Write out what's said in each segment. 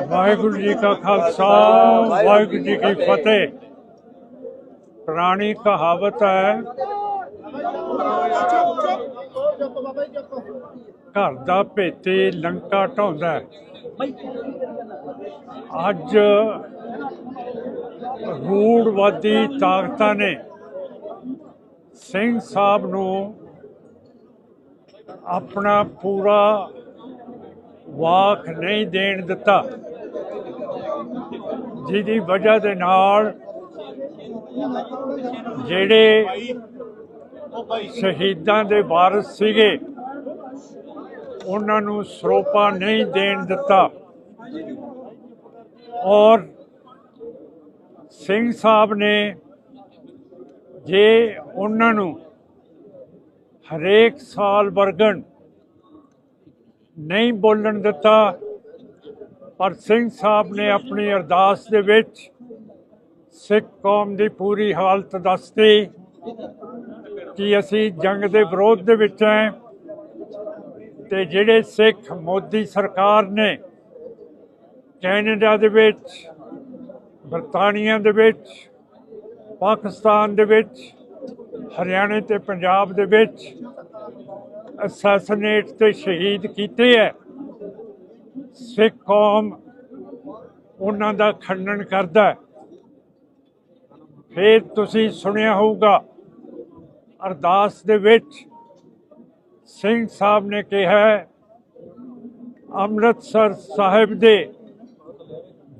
ਵਾਹਿਗੁਰੂ ਜੀ ਕਾ ਖਾਲਸਾ, ਵਾਹਿਗੁਰੂ ਜੀ ਕੀ ਫਤਿਹ ਪੁਰਾਣੀ ਕਹਾਵਤ ਹੈ, ਘਰ ਦਾ ਭੇਤੀ ਲੰਕਾ ਢਾਉਂਦਾ ਹੈ। ਅੱਜ ਰੂੜਵਾਦੀ ਤਾਕਤਾਂ ਨੇ ਸਿੰਘ ਸਾਹਿਬ ਨੂੰ ਆਪਣਾ ਪੂਰਾ ਵਾਕ ਨਹੀਂ ਦੇਣ ਦਿੱਤਾ ਜਿਹਦੀ ਵਜ੍ਹਾ ਦੇ ਨਾਲ ਜਿਹੜੇ ਸ਼ਹੀਦਾਂ ਦੇ ਵਾਰਸ ਸੀਗੇ, ਉਹਨਾਂ ਨੂੰ ਸਰੋਪਾ ਨਹੀਂ ਦੇਣ ਦਿੱਤਾ। ਔਰ ਸਿੰਘ ਸਾਹਿਬ ਨੇ ਜੇ ਉਹਨਾਂ ਨੂੰ ਹਰੇਕ ਸਾਲ ਵਰਗਣ ਨਹੀਂ ਬੋਲਣ ਦਿੱਤਾ ਪਰ ਸਿੰਘ ਸਾਹਿਬ ਨੇ ਆਪਣੀ ਅਰਦਾਸ ਦੇ ਵਿੱਚ ਸਿੱਖ ਕੌਮ ਦੀ ਪੂਰੀ ਹਾਲਤ ਦੱਸਤੀ ਕਿ ਅਸੀਂ ਜੰਗ ਦੇ ਵਿਰੋਧ ਦੇ ਵਿੱਚ ਹਾਂ ਤੇ ਜਿਹੜੇ ਸਿੱਖ ਮੋਦੀ ਸਰਕਾਰ ਨੇ ਕੈਨੇਡਾ ਦੇ ਵਿੱਚ, ਬਰਤਾਨੀਆ ਦੇ ਵਿੱਚ, ਪਾਕਿਸਤਾਨ ਦੇ ਵਿੱਚ, ਹਰਿਆਣੇ ਤੇ ਪੰਜਾਬ ਦੇ ਵਿੱਚ ਅਸੈਸੀਨੇਟ ਤੇ ਸ਼ਹੀਦ ਕੀਤੇ ਹੈ। ਸਿੱਖ ਕੌਮ ਉਹਨਾਂ ਦਾ ਖੰਡਨ ਕਰਦਾ ਫਿਰ ਤੁਸੀਂ ਸੁਣਿਆ ਹੋਊਗਾ, ਅਰਦਾਸ ਦੇ ਵਿੱਚ ਸਿੰਘ ਸਾਹਿਬ ਨੇ ਕਿਹਾ ਅੰਮ੍ਰਿਤਸਰ ਸਾਹਿਬ ਦੇ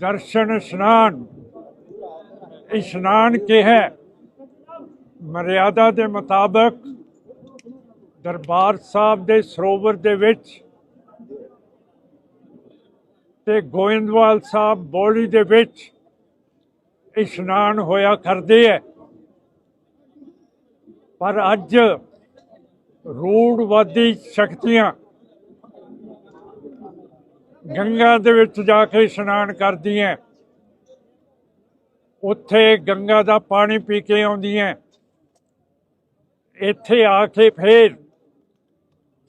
ਦਰਸ਼ਨ ਇਸ਼ਨਾਨ ਇਸ਼ਨਾਨ ਕਿਹਾ ਮਰਿਆਦਾ ਦੇ ਮੁਤਾਬਕ ਦਰਬਾਰ ਸਾਹਿਬ ਦੇ ਸਰੋਵਰ ਦੇ ਵਿੱਚ ਤੇ ਗੋਇੰਦਵਾਲ ਸਾਹਿਬ ਬੋਲੀ ਦੇ ਵਿੱਚ ਇਸ਼ਨਾਨ ਹੋਇਆ ਕਰਦੇ ਹੈ ਪਰ ਅੱਜ ਰੂੜਵਾਦੀ ਸ਼ਕਤੀਆਂ ਗੰਗਾ ਦੇ ਵਿੱਚ ਜਾ ਕੇ ਇਸ਼ਨਾਨ ਕਰਦੀਆਂ। ਉੱਥੇ ਗੰਗਾ ਦਾ ਪਾਣੀ ਪੀ ਕੇ ਆਉਂਦੀਆਂ। ਇੱਥੇ ਆ ਕੇ ਫੇਰ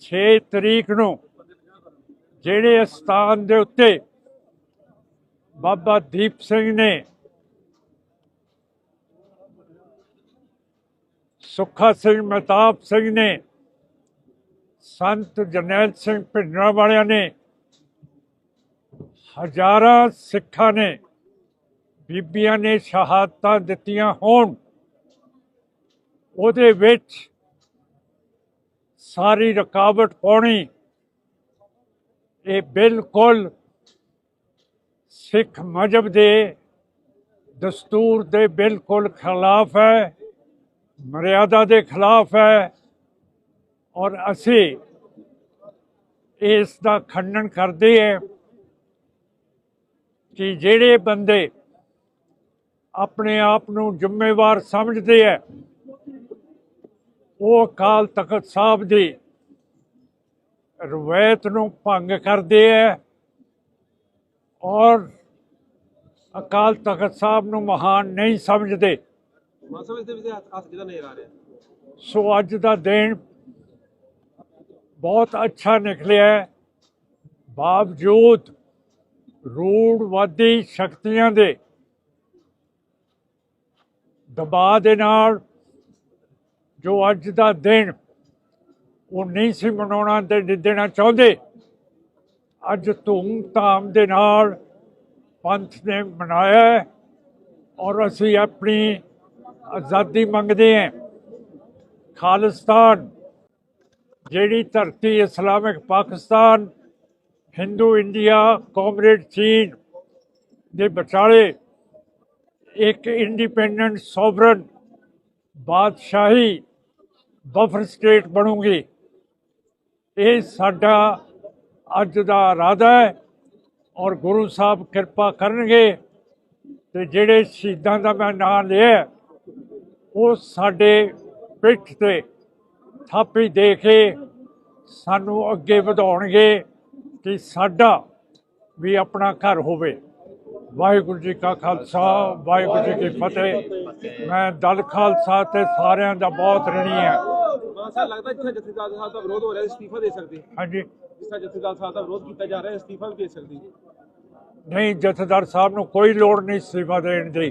6 ਤਰੀਕ ਨੂੰ ਜਿਹੜੇ ਸਥਾਨ ਦੇ ਉੱਤੇ ਬਾਬਾ ਦੀਪ ਸਿੰਘ ਨੇ ਸੁੱਖਾ ਸਿੰਘ, ਮਹਿਤਾਬ ਸਿੰਘ ਨੇ, ਸੰਤ ਜਰਨੈਲ ਸਿੰਘ ਭਿੰਡਰਾਂ ਵਾਲਿਆਂ ਨੇ, ਹਜ਼ਾਰਾਂ ਸਿੱਖਾਂ ਨੇ, ਬੀਬੀਆਂ ਨੇ ਸ਼ਹਾਦਤਾਂ ਦਿੱਤੀਆਂ ਹੋਣ। ਉਹਦੇ ਵਿੱਚ ਸਾਰੀ ਰੁਕਾਵਟ ਪਾਉਣੀ, ਇਹ ਬਿਲਕੁਲ ਸਿੱਖ ਮਜਬ ਦੇ ਦਸਤੂਰ ਦੇ ਬਿਲਕੁਲ ਖਿਲਾਫ ਹੈ, ਮਰਿਆਦਾ ਦੇ ਖਿਲਾਫ ਹੈ ਔਰ ਅਸੀਂ ਇਸ ਦਾ ਖੰਡਨ ਕਰਦੇ ਹਾਂ ਕਿ ਜਿਹੜੇ ਬੰਦੇ ਆਪਣੇ ਆਪ ਨੂੰ ਜ਼ਿੰਮੇਵਾਰ ਸਮਝਦੇ ਹੈ, ਉਹ ਅਕਾਲ ਤਖਤ ਸਾਹਿਬ ਦੀ ਰਵਾਇਤ ਨੂੰ ਭੰਗ ਕਰਦੇ ਹੈ। ਔਰ ਅਕਾਲ ਤਖਤ ਸਾਹਿਬ ਨੂੰ ਮਹਾਨ ਨਹੀਂ ਸਮਝਦੇ ਮਾਸਾ ਇਸ ਦੇ ਵਿੱਚ ਹੱਥ ਹੱਥ ਕਿਹਦਾ ਨਜ਼ਰ ਆ ਰਿਹਾ ਸੋ ਅੱਜ ਦਾ ਦਿਨ ਬਹੁਤ ਅੱਛਾ ਨਿਕਲਿਆ ਹੈ। ਬਾਵਜੂਦ ਰੂੜਵਾਦੀ ਸ਼ਕਤੀਆਂ ਦੇ ਦਬਾਅ ਦੇ ਨਾਲ ਜੋ ਅੱਜ ਦਾ ਦਿਨ ਉਹ ਨਹੀਂ ਸੀ ਮਨਾਉਣਾ ਤੇ ਦੇਣਾ ਚਾਹੁੰਦੇ ਅੱਜ ਧੂਮ-ਧਾਮ ਦੇ ਨਾਲ ਪੰਥ ਨੇ ਮਨਾਇਆ ਔਰ ਅਸੀਂ ਆਪਣੀ ਆਜ਼ਾਦੀ ਮੰਗਦੇ ਹਾਂ। ਖਾਲਿਸਤਾਨ, ਜਿਹੜੀ ਧਰਤੀ Islamic Pakistan, Hindu India, comrade, ਚੀਨ ਦੇ ਵਿਚਾਲੇ ਇੱਕ ਇੰਡੀਪੈਂਡੈਂਟ ਸੋਵਰਨ ਬਾਦਸ਼ਾਹੀ ਬਫਰ ਸਟੇਟ ਬਣੂਗੀ। ਇਹ ਸਾਡਾ ਅੱਜ ਦਾ ਇਰਾਦਾ ਹੈ ਔਰ ਗੁਰੂ ਸਾਹਿਬ ਕਿਰਪਾ ਕਰਨਗੇ ਤੇ ਜਿਹੜੇ ਸ਼ਹੀਦਾਂ ਦਾ ਮੈਂ ਨਾਮ ਲਿਆ ਉਹ ਸਾਡੇ ਪਿੱਠ ਤੇ ਥਾਪੀ ਦੇ ਕੇ ਸਾਨੂੰ ਅੱਗੇ ਵਧਾਉਣਗੇ ਕਿ ਸਾਡਾ ਵੀ ਆਪਣਾ ਘਰ ਹੋਵੇ। ਵਾਹਿਗੁਰੂ ਜੀ ਕਾ ਖਾਲਸਾ ਵਾਹਿਗੁਰੂ ਜੀ ਕੀ ਫਤਿਹ। ਮੈਂ ਦਲ ਖਾਲਸਾ ਤੇ ਸਾਰਿਆਂ ਦਾ ਬਹੁਤ ਰਣੀ ਹਾਂ। ਮਾਸਾ ਲੱਗਦਾ ਜਿੱਥੇ ਜਥੇਦਾਰ ਸਾਹਿਬ ਦਾ ਵਿਰੋਧ ਹੋ ਰਿਹਾ ਅਸਤੀਫਾ ਦੇ ਸਕਦੇ। ਹਾਂਜੀ। ਜਿਸ ਤਰ੍ਹਾਂ ਜਥੇਦਾਰ ਸਾਹਿਬ ਦਾ ਵਿਰੋਧ ਕੀਤਾ ਜਾ ਰਿਹਾ ਅਸਤੀਫਾ ਵੀ ਦੇ ਸਕਦੇ ਨਹੀਂ, ਜਥੇਦਾਰ ਸਾਹਿਬ ਨੂੰ ਕੋਈ ਲੋੜ ਨਹੀਂ ਅਸਤੀਫਾ ਦੇਣ ਦੀ।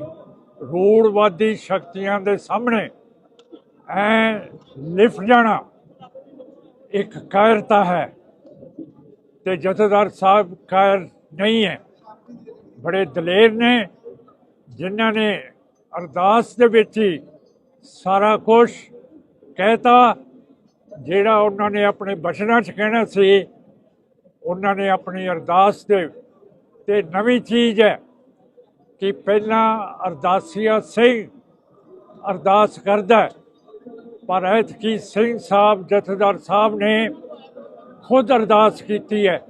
ਰੂੜਵਾਦੀ ਸ਼ਕਤੀਆਂ ਦੇ ਸਾਹਮਣੇ ਐ ਲਿਫਟ ਜਾਣਾ ਇੱਕ ਕਾਇਰਤਾ ਹੈ ਤੇ ਜਥੇਦਾਰ ਸਾਹਿਬ ਕਾਇਰ ਨਹੀਂ ਹੈ। ਬੜੇ ਦਲੇਰ ਨੇ, ਜਿਨ੍ਹਾਂ ਨੇ ਅਰਦਾਸ ਦੇ ਵਿੱਚ ਹੀ ਸਾਰਾ ਕੁਝ ਕਹਿਤਾ, ਜਿਹੜਾ ਉਹਨਾਂ ਨੇ ਆਪਣੇ ਬਚਨਾਂ 'ਚ ਕਹਿਣਾ ਸੀ। ਉਹਨਾਂ ਨੇ ਆਪਣੀ ਅਰਦਾਸ ਦੇ ਤੇ ਨਵੀਂ ਚੀਜ਼ ਹੈ ਕਿ ਪਹਿਲਾਂ ਅਰਦਾਸੀਆ ਸਿੰਘ ਅਰਦਾਸ ਕਰਦਾ ਪਰ ਐਤਕੀ ਸਿੰਘ ਸਾਹਿਬ, ਜਥੇਦਾਰ ਸਾਹਿਬ ਨੇ ਖੁਦ ਅਰਦਾਸ ਕੀਤੀ ਹੈ,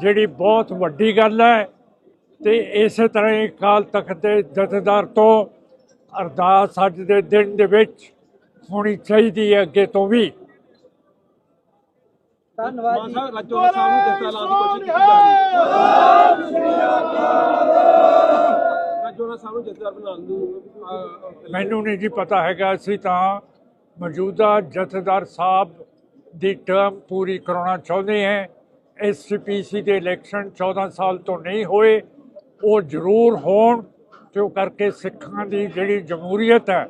ਜਿਹੜੀ ਬਹੁਤ ਵੱਡੀ ਗੱਲ ਹੈ ਤੇ ਇਸੇ ਤਰ੍ਹਾਂ ਹੀ ਕਾਲ ਤਖਤ ਦੇ ਜਥੇਦਾਰ ਤੋਂ ਅਰਦਾਸ ਅੱਜ ਦੇ ਦਿਨ ਦੇ ਵਿੱਚ ਹੋਣੀ ਚਾਹੀਦੀ ਹੈ ਅੱਗੇ ਤੋਂ ਵੀ। ਧੰਨਵਾਦ ਮਾਨ ਜੀ ਸਾਹਿਬ ਰਾਜੋਲਾ ਸਾਹਿਬ ਨੂੰ ਜੱਸਾ ਲਾਉਣ ਦੀ ਕੋਸ਼ਿਸ਼ ਕੀਤੀ ਜਾ ਰਹੀ ਹੈ। ਰਾਜੋਲਾ ਸਾਹਿਬ ਨੂੰ ਜੱਸਾ ਬਣਾਉਣ ਦੀ ਅਹ, ਮੈਨੂੰ ਨਹੀਂ ਜੀ ਪਤਾ ਹੈਗਾ ਅਸੀਂ ਤਾਂ ਮੌਜੂਦਾ ਜਥੇਦਾਰ ਸਾਹਿਬ ਦੀ ਟਰਮ ਪੂਰੀ ਕਰਾਉਣਾ ਚਾਹੁੰਦੇ ਹਾਂ। ਐਸਪੀਸੀ ਦੇ ਇਲੈਕਸ਼ਨ 14 ਸਾਲ ਤੋਂ ਨਹੀਂ ਹੋਏ ਉਹ ਜ਼ਰੂਰ ਹੋਣ ਕਿਉਂ ਕਰਕੇ ਸਿੱਖਾਂ ਦੀ ਜਿਹੜੀ ਜਮਹੂਰੀਅਤ ਹੈ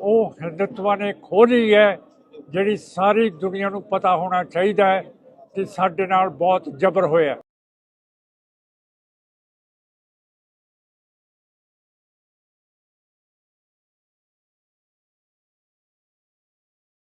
ਉਹ ਹਿੰਦੁਤਵਾ ਨੇ ਖੋਲੀ ਹੈ। ਜਿਹੜੀ ਸਾਰੀ ਦੁਨੀਆ ਨੂੰ ਪਤਾ ਹੋਣਾ ਚਾਹੀਦਾ ਹੈ ਕਿ ਸਾਡੇ ਨਾਲ ਬਹੁਤ ਜ਼ਬਰ ਹੋਇਆ।